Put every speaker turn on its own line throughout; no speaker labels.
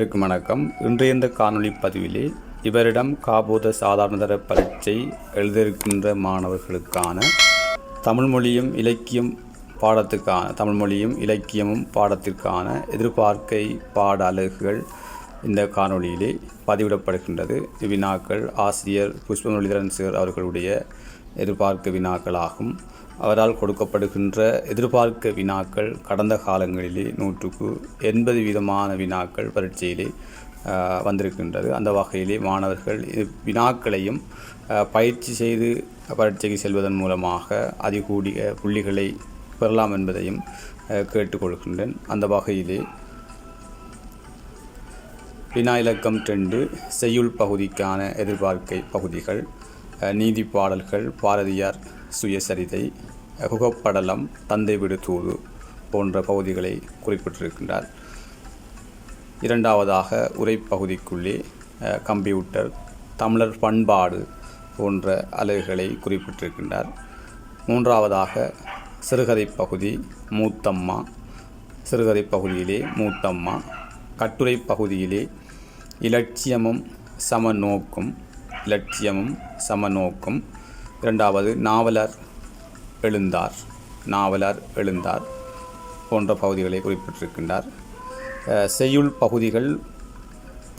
இருக்கும் வணக்கம். இன்றைய இந்த காணொளி பதிவிலே இவரிடம் காபூத சாதாரணதர பரீட்சை எழுதியிருக்கின்ற மாணவர்களுக்கான தமிழ் மொழியும் இலக்கியம் பாடத்துக்கான தமிழ் மொழியும் இலக்கியமும் பாடத்திற்கான எதிர்பார்க்கை பாட அலகுகள் இந்த காணொளியிலே பதிவிடப்படுகின்றது. இவ்வினாக்கள் ஆசிரியர் புஷ்பமுரளிதரன் சேர் அவர்களுடைய எதிர்பார்க்க வினாக்களாகும். அவரால் கொடுக்கப்படுகின்ற எதிர்பார்க்க வினாக்கள் கடந்த காலங்களிலே நூற்றுக்கு எண்பது விதமான வினாக்கள் பரீட்சையிலே வந்திருக்கின்றது. அந்த வகையிலே மாணவர்கள் வினாக்களையும் பயிற்சி செய்து பரீட்சைக்கு செல்வதன் மூலமாக அதிகூடிய புள்ளிகளை பெறலாம் என்பதையும் கேட்டுக்கொள்கின்றேன். அந்த வகையிலே வினா இலக்கம் ரெண்டு செய்யுள் பகுதிக்கான எதிர்பார்க்கை பகுதிகள் நீதி பாடல்கள் பாரதியார் சுயசரிதை குகப்படலம் தந்தை விடு தூது போன்ற பகுதிகளை குறிப்பிட்டிருக்கின்றார். இரண்டாவதாக உரைப்பகுதிக்குள்ளே கம்ப்யூட்டர் தமிழர் பண்பாடு போன்ற அலகுகளை குறிப்பிட்டிருக்கின்றார். மூன்றாவதாக சிறுகதை பகுதி மூத்தம்மா. சிறுகதை பகுதியிலே மூத்தம்மா. கட்டுரை பகுதியிலே இலட்சியமும் சமநோக்கும் இலட்சியமும் சமநோக்கும். இரண்டாவது நாவலர் எழுந்தார். நாவலர் எழுந்தார் போன்ற பகுதிகளை குறிப்பிட்டிருக்கின்றார். செய்யுள் பகுதிகள்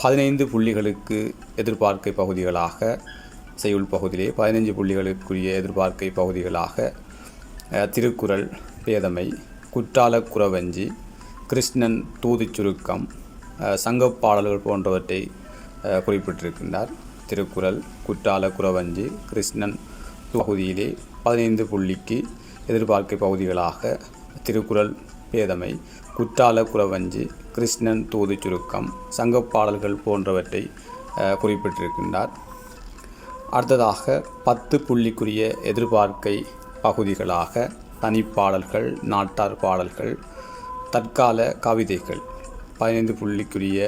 பதினைந்து புள்ளிகளுக்கு எதிர்பார்க்கை பகுதிகளாக செய்யுள் பகுதியிலே பதினைஞ்சு புள்ளிகளுக்குரிய எதிர்பார்க்கை பகுதிகளாக திருக்குறள் பேதமை குற்றால குறவஞ்சி கிருஷ்ணன் தூதுச் சுருக்கம் சங்கப்பாடல்கள் பாடல்கள் போன்றவற்றை குறிப்பிட்டிருக்கின்றார். திருக்குறள் குற்றால குறவஞ்சி கிருஷ்ணன் பகுதியிலே பதினைந்து புள்ளிக்கு எதிர்பார்க்கை பகுதிகளாக திருக்குறள் பேதமை குற்றால குறவஞ்சி கிருஷ்ணன் தூதுச் சுருக்கம் சங்கப்பாடல்கள் போன்றவற்றை குறிப்பிட்டிருக்கின்றார். அடுத்ததாக பத்து புள்ளிக்குரிய எதிர்பார்க்கை பகுதிகளாக தனிப்பாடல்கள் நாட்டார் பாடல்கள் தற்கால கவிதைகள் பதினைந்து புள்ளிக்குரிய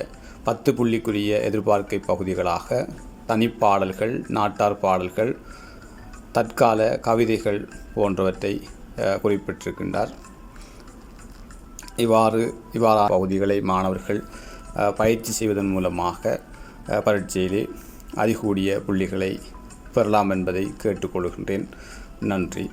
பத்து புள்ளிக்குரிய எதிர்பார்க்கை பகுதிகளாக தனிப்பாடல்கள் நாட்டார் பாடல்கள் தற்கால கவிதைகள் போன்றவற்றை குறிப்பிட்டிருக்கின்றார். இவ்வாறு இவ்வாறு பகுதிகளை மாணவர்கள் பயிற்சி செய்வதன் மூலமாக பரீட்சையிலே அதிகூடிய புள்ளிகளை பெறலாம் என்பதை கேட்டுக்கொள்கின்றேன். நன்றி.